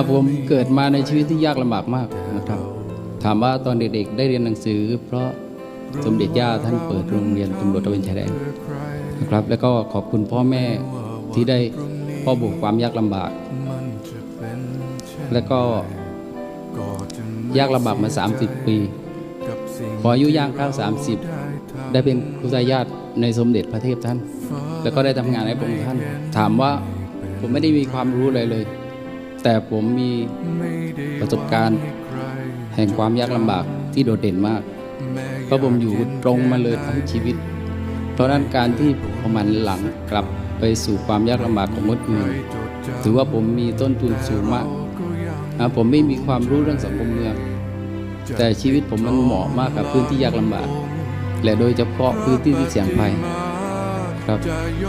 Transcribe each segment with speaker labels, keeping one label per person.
Speaker 1: ครับผมเกิดมาในชีวิตที่ยากลำบากมากนะครับ ถามว่าตอนเด็กๆได้เรียนหนังสือ เพราะสมเด็จย่าท่านเปิดโรงเรียนตำรวจตะเวนชายแดนนะครับ แล้วก็ขอบคุณพ่อแม่ที่ได้พ่อบุกความยากลำบาก แล้วก็ยากลำบากมา 30 ปี พออายุย่างเข้า30 ได้เป็นครูทายาทในสมเด็จพระเทพท่าน แล้วก็ได้ทำงานให้พระองค์ท่าน ถามว่าผมไม่ได้มีความรู้อะไรเลย แต่ผมมีประสบการณ์แห่งความยากลำบากที่โดดเด่นมาก เพราะผมอยู่ตรงมาเลยทั้งชีวิต เพราะนั้นการที่ผมหันหลังกลับไปสู่ความยากลำบากของคนอื่นถือว่าผมมีต้นทุนสูงมากนะผมไม่มีความรู้เรื่องสังคมเมือง แต่ชีวิตผมมันเหมาะมากกับพื้นที่ยากลำบาก และโดยเฉพาะพื้นที่ที่เสี่ยงภัยครับ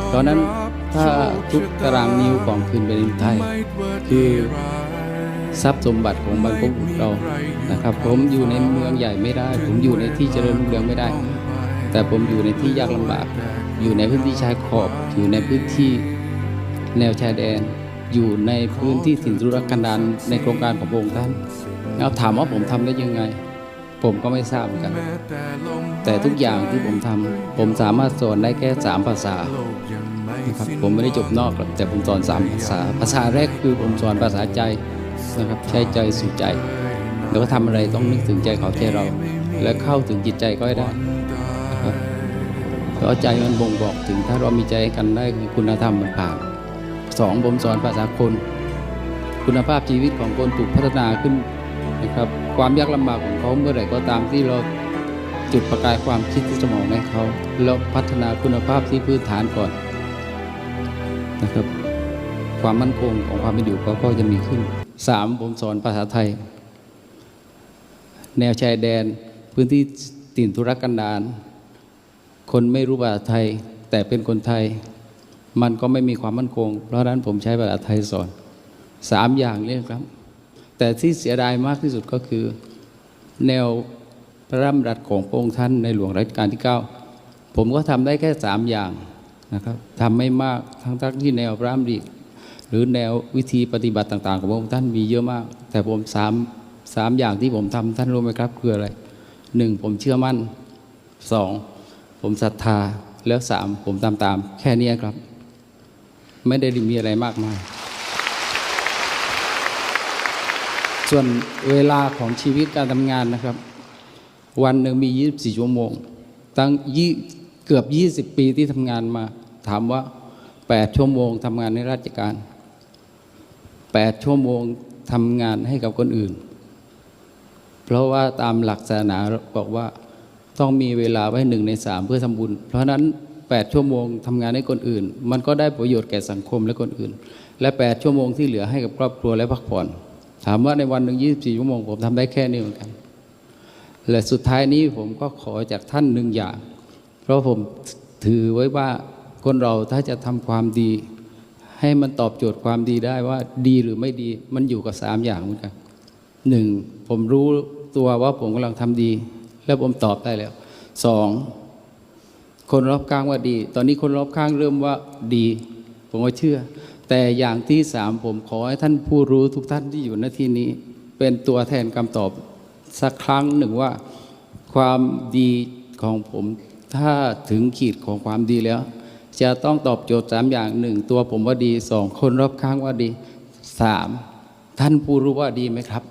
Speaker 1: เพราะนั้น ถ้าทุกตารางนิ้วของคืนแผ่นดินไทย คือทรัพย์สมบัติของบรรพบุรุษเรานะครับ ผมอยู่ในเมืองใหญ่ไม่ได้ ผมอยู่ในที่เจริญรุ่งเรืองไม่ได้ แต่ผมอยู่ในที่ยากลำบาก อยู่ในพื้นที่ชายขอบ อยู่ในพื้นที่แนวชายแดน อยู่ในพื้นที่ถิ่นทุรกันดารในโครงการของพระองค์ท่านแล้วถามว่าผมทำได้ยังไง ผมก็ไม่ทราบเหมือนกัน แต่ทุกอย่างที่ผมทำผมสามารถสอนได้แค่สามภาษานะครับผมไม่ได้จบนอกหรอกแต่ผมสอนสามภาษา ภาษาแรกคือผมสอนภาษาใจนะครับใช้ใจสู่ใจ แล้วก็ทำอะไรต้องนึกถึงใจเขาใจเรา และเข้าถึงจิตใจก็ได้นะครับเพราะใจมันบ่งบอกถึงถ้าเรามีใจกันได้คือคุณธรรมมันผ่านสองผมสอนภาษาคน คุณภาพชีวิตของคนถูกพัฒนาขึ้นนะครับ ความยากลำบากของเขาเมื่อไหร่ก็ตามที่เราจุดประกายความคิดที่สมองให้เขาแล้วพัฒนาคุณภาพที่พื้นฐานก่อนนะครับ ความมั่นคงของความเป็นอยู่เขาก็จะมีขึ้นสามผมสอนภาษาไทย แนวชายแดน พื้นที่ถิ่นธุรกันดารคนไม่รู้ภาษาไทย แต่เป็นคนไทย มันก็ไม่มีความมั่นคง เพราะฉะนั้นผมใช้ภาษาไทยสอนสามอย่างนี้ครับ แต่ที่เสียดายมากที่สุดก็คือ แนวพระราชดำรัสของพระองค์ท่านในหลวงรัชกาลที่ 9 ผมก็ทำได้แค่สามอย่างนะครับทำไม่มากทั้งทั้งที่แนวพระราชดำริหรือแนววิธีปฏิบัติต่าง ๆ ของพระองค์ท่านมีเยอะมาก แต่ผมสามสามอย่างที่ผมทำท่านรู้ไหมครับคืออะไรหนึ่งผมเชื่อมั่นสองผมศรัทธาแล้วสามผมตามตามแค่นี้ครับ ไม่ได้มีอะไรมากมาย ส่วนเวลาของชีวิตการทำงานนะครับ วันหนึ่งมี 24 ชั่วโมง ตั้งยี่เกือบ 20 ปีที่ทำงานมา ถามว่า 8 ชั่วโมงทำงานในราชการ 8 ชั่วโมงทำงานให้กับคนอื่น เพราะว่าตามหลักศาสนาบอกว่าต้องมีเวลาไว้หนึ่งในสามเพื่อทำบุญ เพราะฉะนั้น 8 ชั่วโมงทำงานให้คนอื่น มันก็ได้ประโยชน์แก่สังคมและคนอื่น และ 8 ชั่วโมงที่เหลือให้กับครอบครัวและพักผ่อน ถามว่าในวันหนึ่งยี่ส24ชั่วโมง ผมทำได้แค่นี้เหมือนกัน และสุดท้ายนี้ผมก็ขอจากท่านหนึ่งอย่าง เพราะผมถือไว้ว่าคนเราถ้าจะทำความดี ให้มันตอบโจทย์ความดีได้ว่าดีหรือไม่ดี มันอยู่กับสามอย่างเหมือนกันหนึ่งผมรู้ตัวว่าผมกำลังทำดี แล้วผมตอบได้แล้วสองคนรอบข้างว่าดี ตอนนี้คนรอบข้างเริ่มว่าดี ผมก็เชื่อ แต่อย่างที่สามผมขอให้ท่านผู้รู้ทุกท่านที่อยู่ณที่นี้ เป็นตัวแทนคำตอบสักครั้งหนึ่งว่าความดีของผมถ้าถึงขีดของความดีแล้ว จะต้องตอบโจทย์สามอย่างหนึ่งตัวผมว่าดีสองคนรอบข้างว่าดีสามท่านผู้รู้ว่าดีไหมครับ